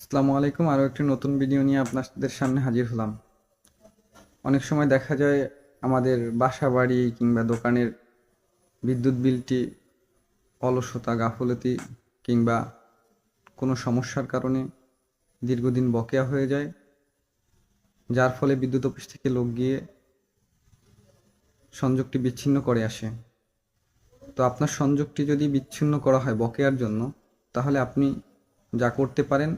আসসালামু আলাইকুম। আরও একটি নতুন ভিডিও নিয়ে আপনাদের সামনে হাজির হলাম। অনেক সময় দেখা যায় আমাদের বাসা বাড়ি কিংবা দোকানের বিদ্যুৎ বিলটি অলসতা, গাফলতি কিংবা কোনো সমস্যার কারণে দীর্ঘদিন বকেয়া হয়ে যায়, যার ফলে বিদ্যুৎ অফিস থেকে লোক গিয়ে সংযোগটি বিচ্ছিন্ন করে আসে। তো আপনার সংযোগটি যদি বিচ্ছিন্ন করা হয় বকেয়ার জন্য, তাহলে আপনি যা করতে পারেন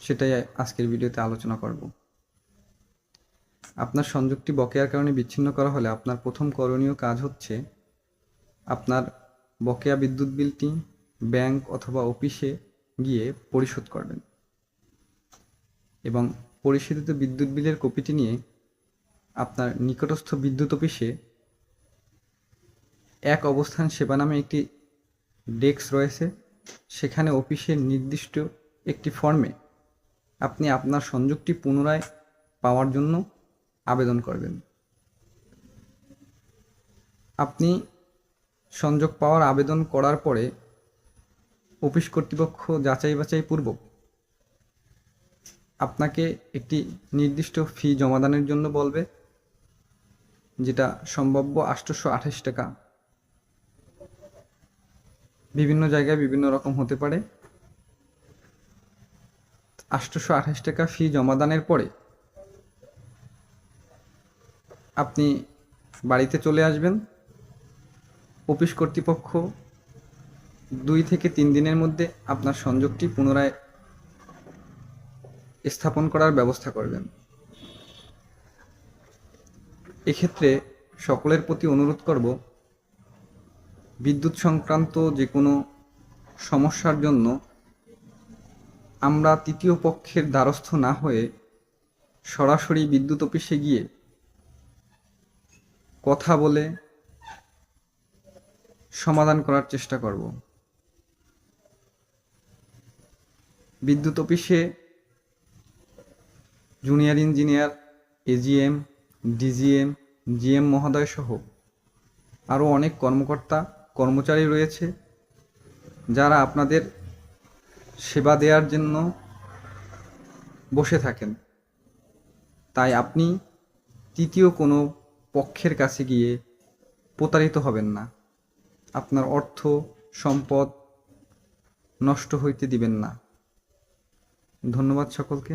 সেটাই আজকের ভিডিওতে আলোচনা করব। আপনার সংযোগটি বকেয়ার কারণে বিচ্ছিন্ন করা হলে আপনার প্রথম করণীয় কাজ হচ্ছে আপনার বকেয়া বিদ্যুৎ বিলটি ব্যাংক অথবা অফিসে গিয়ে পরিশোধ করবেন এবং পরিশোধিত বিদ্যুৎ বিলের কপিটি নিয়ে আপনার নিকটস্থ বিদ্যুৎ অফিসে এক অবস্থান সেবা নামে একটি ডেস্ক রয়েছে। সেখানে অফিসের নির্দিষ্ট একটি ফর্মে আপনি আপনার সংযোগটি পুনরায় পাওয়ার জন্য আবেদন করবেন। আপনি সংযোগ পাওয়ার আবেদন করার পরে অফিস কর্তৃপক্ষ যাচাই বাছাই পূর্বক আপনাকে একটি নির্দিষ্ট ফি জমাদানের জন্য বলবে, যেটা সম্ভাব্য আটশোশো আঠাশ টাকা। বিভিন্ন জায়গায় বিভিন্ন রকম হতে পারে। আটশোশো আঠাশ টাকা ফি জমাদানের পরে আপনি বাড়িতে চলে আসবেন। অফিস কর্তৃপক্ষ দুই থেকে তিন দিনের মধ্যে আপনার সংযোগটি পুনরায় স্থাপন করার ব্যবস্থা করবেন। এক্ষেত্রে সকলের প্রতি অনুরোধ করব, বিদ্যুৎ সংক্রান্ত যে কোনো সমস্যার জন্য আমরা তৃতীয় পক্ষের দ্বারস্থ না হয়ে সরাসরি বিদ্যুৎ অফিসে গিয়ে কথা বলে সমাধান করার চেষ্টা করব। বিদ্যুৎ অফিসে junior engineer, AGM, DGM, GM মহোদয় সহ আরও অনেক কর্মকর্তা, কর্মচারী রয়েছে, যারা আপনাদের সেবা দেওয়ার জন্য বসে থাকেন। তাই আপনি তৃতীয় কোনো পক্ষের কাছে গিয়ে প্রতারিত হবেন না। আপনার অর্থ, সম্পদ নষ্ট হইতে দিবেন না। ধন্যবাদ সকলকে।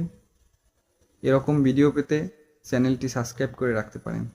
এরকম ভিডিও পেতে চ্যানেলটি সাবস্ক্রাইব করে রাখতে পারেন।